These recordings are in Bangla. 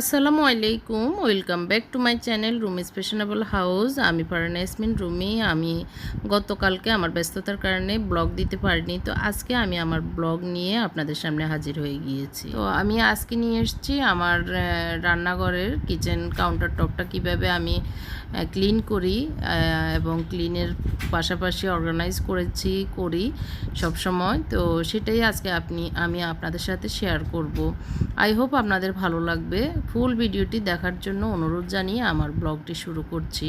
আসসালামু আলাইকুম, welcome back to my channel Rumi fashionable house. আমি পারানা ইয়াসমিন রুমি। আমি গতকালকে আমার ব্যস্ততার কারণে ব্লগ দিতে পারিনি, তো আজকে আমি আমার ব্লগ নিয়ে আপনাদের সামনে হাজির হয়ে গিয়েছি। তো আমি আজকে নিয়ে এসেছি আমার রান্নাঘরের কিচেন কাউন্টার টপটা কীভাবে আমি ক্লিন করি এবং ক্লিনের পাশাপাশি অর্গানাইজ করেছি, করি সব সময় তো সেটাই আজকে আপনি, আমি আপনাদের সাথে শেয়ার করব। আই হোপ আপনাদের ভালো লাগবে। ফুল ভিডিওটি দেখার জন্য অনুরোধ জানিয়ে আমার ব্লগটি শুরু করছি।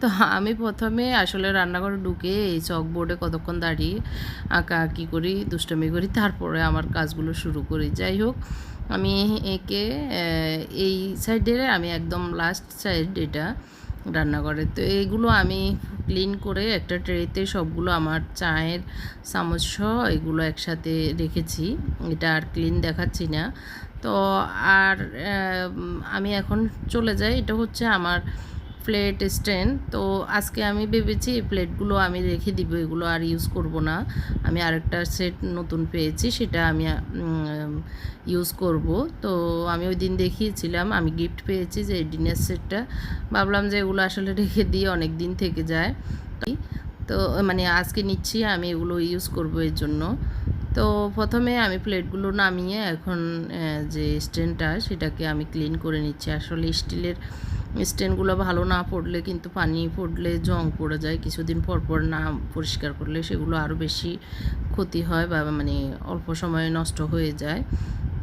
তো আমি প্রথমে আসলে রান্নাঘরে ঢুকে এই চকবোর্ডে কতক্ষণ দাঁড়িয়ে আঁকা আঁকি করি, দুষ্টমি করি, তারপরে আমার কাজগুলো শুরু করি। যাই হোক, আমি একে এই সাইডের আমি একদম লাস্ট সাইড এটা রান্নাঘরে। তো এইগুলো আমি ক্লিন করে একটা ট্রেতে সবগুলো আমার চায়ের চামচ এগুলো একসাথে রেখেছি। এটা আর ক্লিন দেখাচ্ছি না। তো আর আমি এখন চলে যাই। এটা হচ্ছে আমার প্লেট স্ট্যান্ড তো আজকে আমি ভেবেছি এই প্লেটগুলো আমি রেখে দিব, এগুলো আর ইউজ করব না। আমি আরেকটা সেট নতুন পেয়েছি, সেটা আমি ইউজ করব। তো আমি ওই দিন দেখিয়েছিলাম, আমি গিফট পেয়েছি যে ডিনার সেটটা ভাবলাম যে এগুলো আসলে রেখে দিয়ে অনেক দিন থেকে যায়। তো মানে আজকে নিচ্ছি, আমি এগুলো ইউজ করব এর জন্য। তো প্রথমে আমি প্লেটগুলো নামিয়ে এখন যে স্ট্যান্ডটা সেটাকে আমি ক্লিন করে নিচ্ছি। আসলে স্টিলের স্ট্যান্ডগুলো ভালো না পড়লে কিন্তু পানি পড়লে জং পড়ে যায়। কিছুদিন পর পর না পরিষ্কার করলে সেগুলো আরও বেশি ক্ষতি হয় বা মানে অল্প সময়ে নষ্ট হয়ে যায়।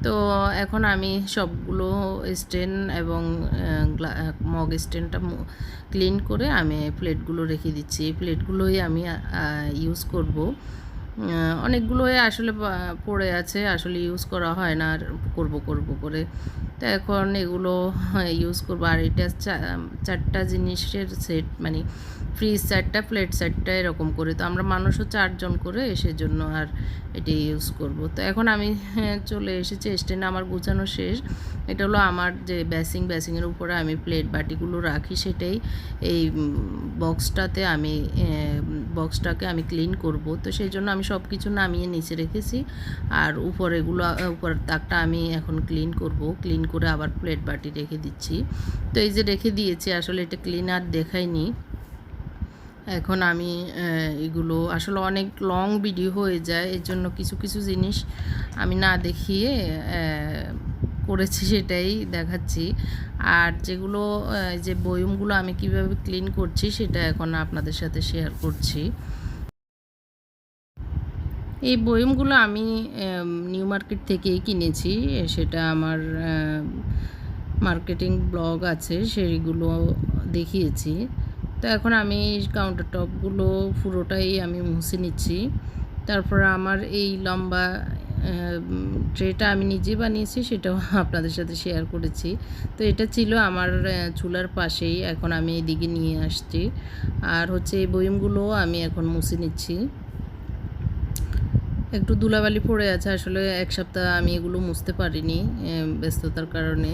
তো এখন আমি সবগুলো স্ট্যান্ড এবং মগ স্ট্যান্ডটা ক্লিন করে আমি প্লেটগুলো রেখে দিচ্ছি। এই প্লেটগুলোই আমি ইউজ করব। অনেকগুলোই আসলে পড়ে আছে আসলে ইউজ করা হয় না আর করব করব করে। তো এখন এগুলো ইউজ করব। আর এটা চারটা জিনিসের সেট মানে ফ্রিজ চারটা প্লেট চারটা এরকম করে। তো আমরা মানুষও চারজন করে এসে জন্য আর এটি ইউজ করব। তো এখন আমি হ্যাঁ, চলে এসেছি। স্ট্যান্ড আমার গুছানো শেষ। এটা হলো আমার যে বেসিং বেসিংয়ের উপরে আমি প্লেট বাটিগুলো রাখি সেটাই। এই বক্সটাতে আমি বক্সটাকে আমি ক্লিন করব। তো সেই জন্য আমি সব কিছু নামিয়ে নিচে রেখেছি। আর উপরেগুলো উপর তাকটা আমি এখন ক্লিন করব। ক্লিন করে আবার প্লেট বাটি রেখে দিচ্ছি। তো এই যে রেখে দিয়েছি, আসলে এটা ক্লিন আর দেখাইনি। এখন আমি এগুলো, আসলে অনেক লং ভিডিও হয়ে যায়, এর জন্য কিছু কিছু জিনিস আমি না দেখিয়ে করেছি সেটাই দেখাচ্ছি। আর যেগুলো যে বয়মগুলো আমি কীভাবে ক্লিন করছি সেটা এখন আপনাদের সাথে শেয়ার করছি। এই বয়মগুলো আমি নিউ মার্কেট থেকেই কিনেছি। সেটা আমার মার্কেটিং ব্লগ আছে সেইগুলো দেখিয়েছি। তো এখন আমি কাউন্টার টপগুলো পুরোটাই আমি মুছে নিচ্ছি। তারপর আমার এই লম্বা ট্রেটা আমি নিজে বানিয়েছি সেটাও আপনাদের সাথে শেয়ার করেছি। তো এটা ছিল আমার চুলার পাশেই। এখন আমি এদিকে নিয়ে আসছি। আর হচ্ছে এই বয়মগুলো আমি এখন মুছে নিচ্ছি। একটু ধুলাবালি পড়ে আছে। আসলে এক সপ্তাহ আমি এগুলো মুছতে পারিনি ব্যস্ততার কারণে।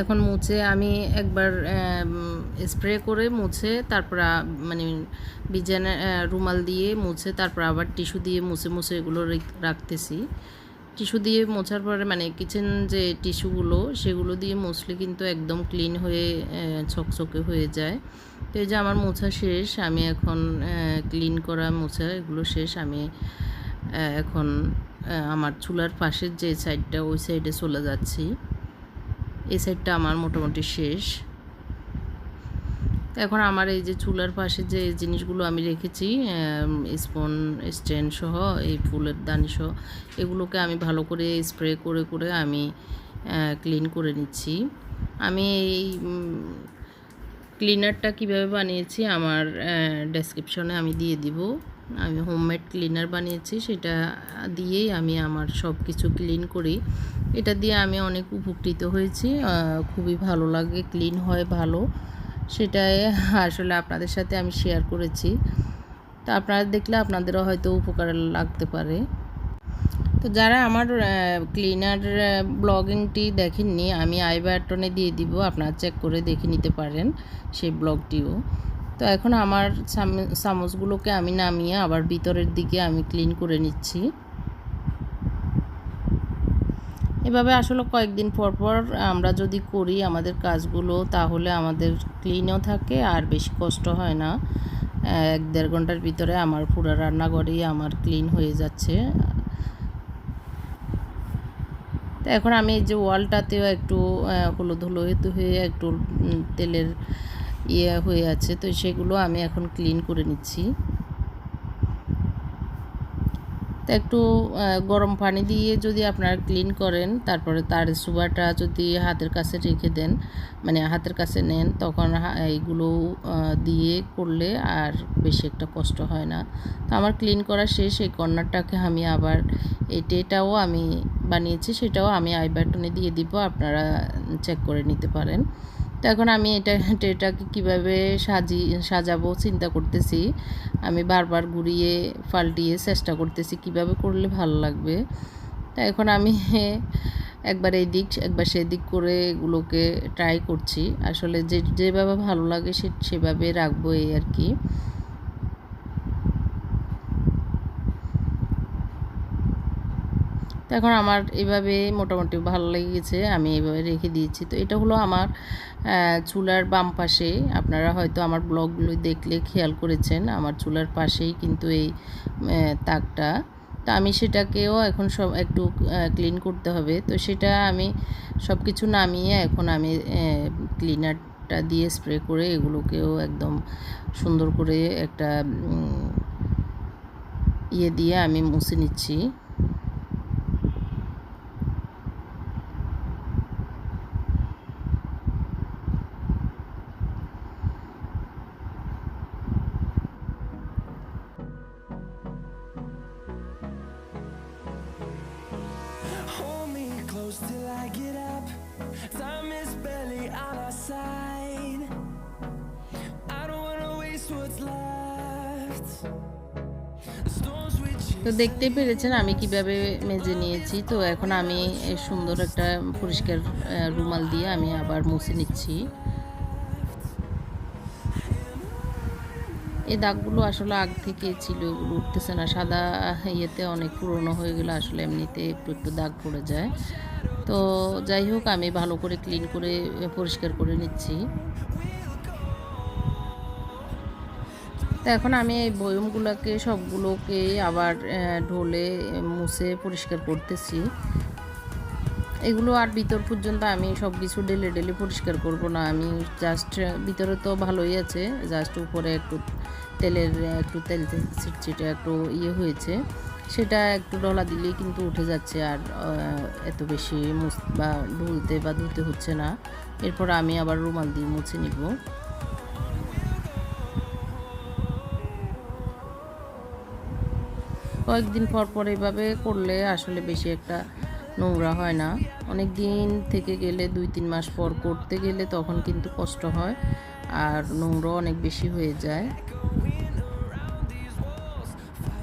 এখন মুছে আমি একবার স্প্রে করে মুছে, তারপর মানে বিজানে রুমাল দিয়ে মুছে, তারপর আবার টিস্যু দিয়ে মুছে মুছে এগুলো রাখতেছি। টিস্যু দিয়ে মোছার পরে মানে কিচেন যে টিস্যুগুলো, সেগুলো দিয়ে মুছলে কিন্তু একদম ক্লিন হয়ে ছকছকে হয়ে যায়। তো এই যে আমার মোছা শেষ, আমি এখন ক্লিন করা মোছা, এগুলো শেষ, আমি এখন আমার চুলার পাশের যে সাইডটা ওই সাইডে চলে যাচ্ছি। এই সাইডটা আমার মোটামুটি শেষ। এখন আমার এই যে চুলার পাশে যে জিনিসগুলো আমি রেখেছি স্পন স্ট্যান্ড সহ, এই ফুলের দানি সহ, এগুলোকে আমি ভালো করে স্প্রে করে করে আমি ক্লিন করে নিচ্ছি। আমি এই ক্লিনারটা কীভাবে বানিয়েছি আমার ডেসক্রিপশনে আমি দিয়ে দিব। আমি হোমমেড ক্লিনার বানিয়েছি, সেটা দিয়েই আমি আমার সব কিছু ক্লিন করি। এটা দিয়ে আমি অনেক উপকৃত হয়েছি খুবই ভালো লাগে ক্লিন হয়, ভালো। সেটাই আসলে আপনাদের সাথে আমি শেয়ার করেছি। তো আপনারা দেখলে আপনাদেরও হয়তো উপকার লাগতে পারে। তো যারা আমার ক্লিনার ব্লগিংটি দেখেননি, আমি আই দিয়ে দিব, আপনারা চেক করে দেখে নিতে পারেন সেই ব্লগটিও তো এখন আমার চাম- চামচগুলোকে আমি নামিয়ে আবার ভিতরের দিকে আমি ক্লিন করে নিচ্ছি। এভাবে আসলে কয়েকদিন পর পর আমরা যদি করি আমাদের কাজগুলো, তাহলে আমাদের ক্লিনও থাকে আর বেশি কষ্ট হয় না। এক দেড় ঘণ্টার ভিতরে আমার পুরো রান্নাঘরেই আমার ক্লিন হয়ে যাচ্ছে। তো এখন আমি এই যে ওয়ালটাতেও একটু হলুদ হলুদ হয়ে একটু তেলের ইয়ে হয়ে আছে, তো সেগুলো আমি এখন ক্লিন করে নিচ্ছি। তো একটু গরম পানি দিয়ে যদি আপনারা ক্লিন করেন, তারপরে তার সুবাটা যদি হাতের কাছে রেখে দেন মানে হাতের কাছে নেন, তখন এইগুলো দিয়ে করলে আর বেশি একটা কষ্ট হয় না। তো আমার ক্লিন করা শেষ, এই কর্নারটাকে আমি আবার, এই টেটাও আমি বানিয়েছি, সেটাও আমি আই বাটনে দিয়ে দিব, আপনারা চেক করে নিতে পারেন। তো এখন আমি এটা, এটাকে কীভাবে সাজি, সাজাবো চিন্তা করতেছি। আমি বারবার ঘুরিয়ে পাল্টিয়ে চেষ্টা করতেছি কীভাবে করলে ভালো লাগবে। তা এখন আমি একবার এই দিক একবার সেদিক করে এগুলোকে ট্রাই করছি। আসলে যে, যেভাবে ভালো লাগে সে, সেভাবে রাখব এই আর কি তো এখন আমার এভাবে মোটামুটি ভালো লেগেছে, আমি এভাবে রেখে দিয়েছি। তো এটা হলো আমার চুলার বাম পাশে। আপনারা হয়তো আমার ব্লগগুলো দেখলে খেয়াল করেছেন, আমার চুলার পাশেই কিন্তু এই তাকটা। তো আমি সেটাকেও এখন সব একটু ক্লিন করতে হবে। তো সেটা আমি সব কিছু নামিয়ে এখন আমি ক্লিনারটা দিয়ে স্প্রে করে এগুলোকেও একদম সুন্দর করে একটা ইয়ে দিয়ে আমি মুছে নিচ্ছি। তো. দেখতেই পেরেছেন আমি কীভাবে মেজে নিয়েছি। তো এখন আমি সুন্দর একটা পরিষ্কার রুমাল দিয়ে আমি আবার মুছে নিচ্ছি। এই দাগগুলো আসলে আগ থেকে ছিল উঠতেছে না। সাদা ইয়েতে অনেক পুরনো হয়ে গেলে আসলে এমনিতে একটু একটু দাগ পড়ে যায়। তো যাই হোক, আমি ভালো করে ক্লিন করে পরিষ্কার করে নিচ্ছি। তো এখন আমি এই বয়মগুলোকে, সবগুলোকে আবার ঢোলে মুছে পরিষ্কার করতেছি। এগুলো আর ভিতর পর্যন্ত আমি সব কিছু ডেলে ডেলে পরিষ্কার করব না। আমি জাস্ট ভিতরে তো ভালোই আছে। জাস্ট উপরে একটু তেলের একটু তেল ছিটছিটে একটু ইয়ে হয়েছে। সেটা একটু ডলা দিলেই কিন্তু উঠে যাচ্ছে আর এত বেশি মুছ, বা ঢুলতে বা ধুতে হচ্ছে না। এরপর আমি আবার রুমাল দিয়ে মুছে নিব। কয়েকদিন পর পর এভাবে করলে আসলে বেশি একটা নোংরা হয় না। অনেক দিন থেকে গেলে দুই, তিন মাস পর করতে গেলে তখন কিন্তু কষ্ট হয় আর নোংরা অনেক বেশি হয়ে যায়।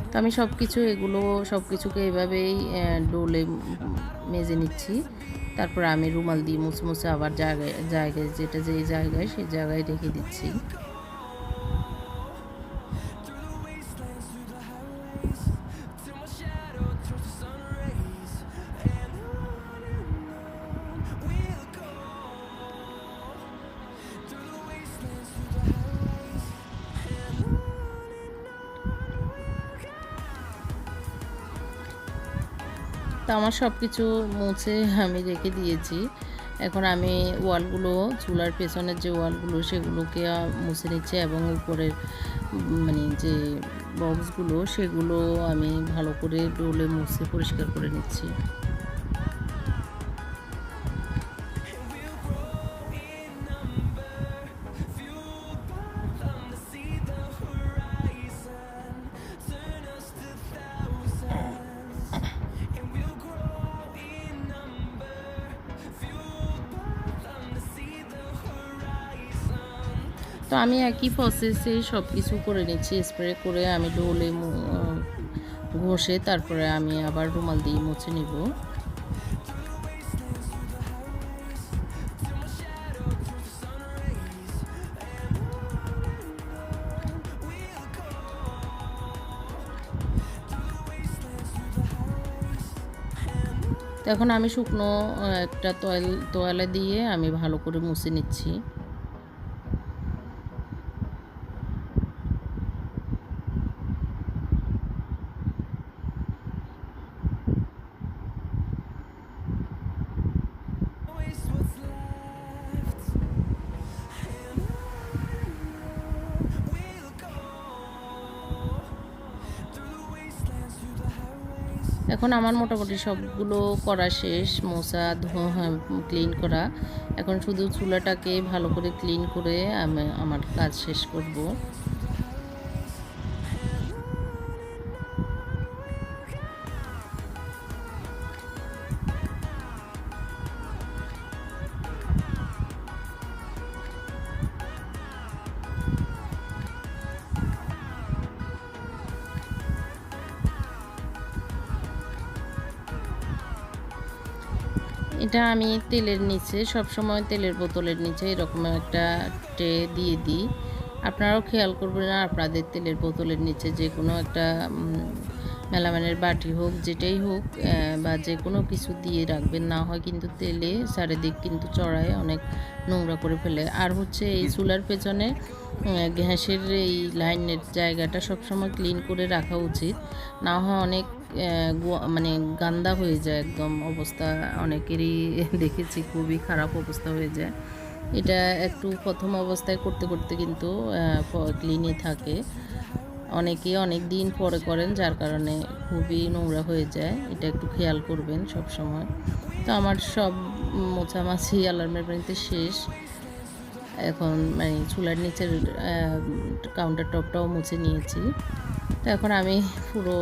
তো আমি সব কিছু এগুলো সব কিছুকে এভাবেই ডোলে মেজে নিচ্ছি। তারপর আমি রুমাল দিয়ে মুছে মুছে আবার জায়গায় জায়গায় যেটা যেই জায়গায় সেই জায়গায় রেখে দিচ্ছি। তো আমার সব কিছু মুছে আমি রেখে দিয়েছি। এখন আমি ওয়ালগুলো, চুলার পেছনের যে ওয়ালগুলো, সেগুলোকে মুছে নিচ্ছি এবং উপরের মানে যে বক্সগুলো সেগুলো আমি ভালো করে ডোলে মুছে পরিষ্কার করে নিচ্ছি। তো আমি একই প্রসেসে সব কিছু করে নিচ্ছি স্প্রে করে আমি ডোলে ঘষে তারপরে আমি আবার রুমাল দিয়ে মুছে নিব। এখন আমি শুকনো একটা তোয়াল, তোয়ালে দিয়ে আমি ভালো করে মুছে নিচ্ছি। এখন আমার মোটামুটি সবগুলো করা শেষ মোছা ক্লিন করা। এখন শুধু চুলাটাকে ভালো করে ক্লিন করে আমি আমার কাজ শেষ করব। এটা আমি তেলের নিচে সব সময় তেলের বোতলের নিচে এরকম একটা ট্রে দিয়ে দিই। আপনারাও খেয়াল করবেন না আপনাদের তেলের বোতলের নিচে যে কোনো একটা মেলামানের বাটি হোক যেটাই হোক বা যে কোনো কিছু দিয়ে রাখবেন। না হয় কিন্তু তেলে চারিদিক কিন্তু চড়ায় অনেক নোংরা করে ফেলে। আর হচ্ছে এই চুলার পেছনে গ্যাসের এই লাইনের জায়গাটা সবসময় ক্লিন করে রাখা উচিত। না হয় অনেক মানে গান্দা হয়ে যায় একদম অবস্থা। অনেকেরই দেখেছি খুবই খারাপ অবস্থা হয়ে যায়। এটা একটু প্রথম অবস্থায় করতে করতে কিন্তু ক্লিনই থাকে। অনেকে অনেক দিন পরে করেন, যার কারণে খুবই নোংরা হয়ে যায়। এটা একটু খেয়াল করবেন সব সময় তো আমার সব মোছামাছি অ্যালার্মের পানিতে শেষ। এখন মানে চুলার নিচের কাউন্টার টপটাও মুছে নিয়েছি। তো এখন আমি পুরো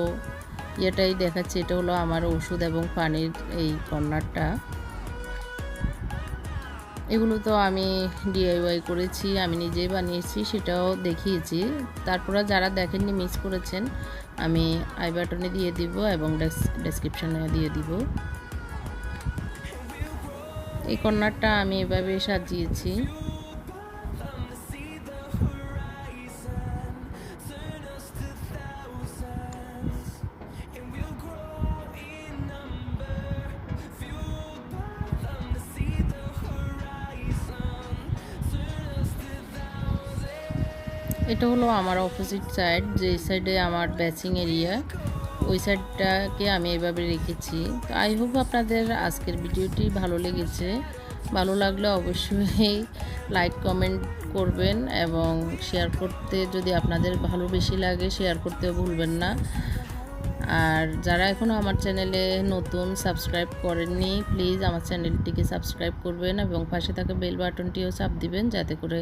ইয়েটাই দেখাচ্ছি, এটা হলো আমার ওষুধ এবং পানির এই কর্নারটা। এগুলো তো আমি ডিআইওয়াই করেছি, আমি নিজেই বানিয়েছি, সেটাও দেখিয়েছি। তারপরে যারা দেখেননি মিস করেছেন, আমি আই বাটনে দিয়ে দিব এবং ডেসক্রিপশনে দিয়ে দিব। এই কর্নারটা আমি এভাবে সাজিয়েছি। এটা হলো আমার অপোজিট সাইড যে সাইডে আমার ব্যাচিং এরিয়া ওই সাইডটাকে আমি এভাবে রেখেছি। তো আই হোপ আপনাদের আজকের ভিডিওটি ভালো লেগেছে। ভালো লাগলে অবশ্যই লাইক কমেন্ট করবেন এবং শেয়ার করতে যদি আপনাদের ভালো বেশি লাগে শেয়ার করতেও ভুলবেন না। আর যারা এখনও আমার চ্যানেলে নতুন সাবস্ক্রাইব করেননি প্লিজ আমার চ্যানেলটিকে সাবস্ক্রাইব করবেন এবং পাশে থাকা বেল বাটনটিও চাপ দিবেন যাতে করে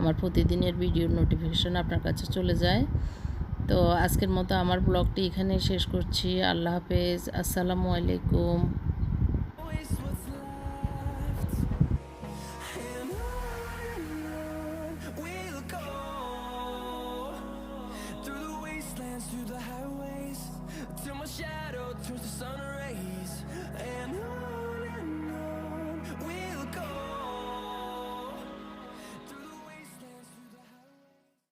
আমার প্রতিদিনের ভিডিওর নোটিফিকেশন আপনার কাছে চলে যায়। তো আজকের মতো আমার ব্লগটি এখানে শেষ করছি। আল্লাহ হাফেজ। আসসালামু আলাইকুম।